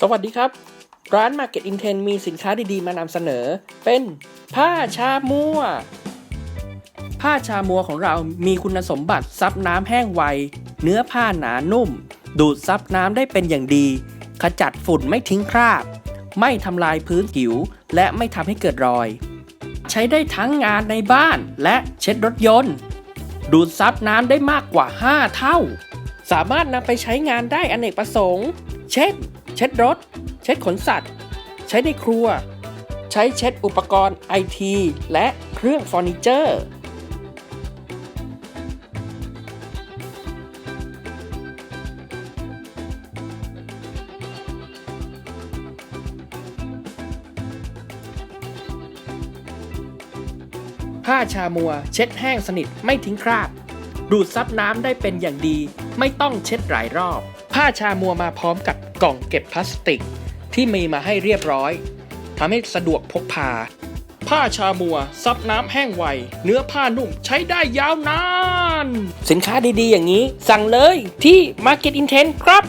สวัสดีครับ ร้าน Market Intent มีสินค้าดีๆ มานำเสนอ เป็นผ้าชามัว ผ้าชามัวของเรามีคุณสมบัติซับน้ำแห้งไว เนื้อผ้าหนานุ่ม ดูดซับน้ำได้เป็นอย่างดี ขจัดฝุ่นไม่ทิ้งคราบ ไม่ทำลายพื้นผิว และไม่ทำให้เกิดรอย ใช้ได้ทั้งงานในบ้านและเช็ดรถยนต์ ดูดซับน้ำได้มากกว่า 5 เท่า สามารถนำไปใช้งานได้อเนกประสงค์ เช่น เช็ดรถ เช็ดขนสัตว์ ใช้ในครัว ใช้เช็ดอุปกรณ์ไอทีและเครื่องเฟอร์นิเจอร์ ผ้าชามัว เช็ดแห้งสนิทไม่ทิ้งคราบ ดูดซับน้ำได้เป็นอย่างดี ไม่ต้องเช็ดหลายรอบ ผ้าชามัวมาพร้อมกับกล่องเก็บพลาสติก ที่มีมาให้เรียบร้อยทำให้สะดวกพกพา ผ้าชามัว ซับน้ำแห้งไว เนื้อผ้านุ่มใช้ได้ยาวนาน สินค้าดีๆอย่างนี้ สั่งเลยที่ Market Intent ครับ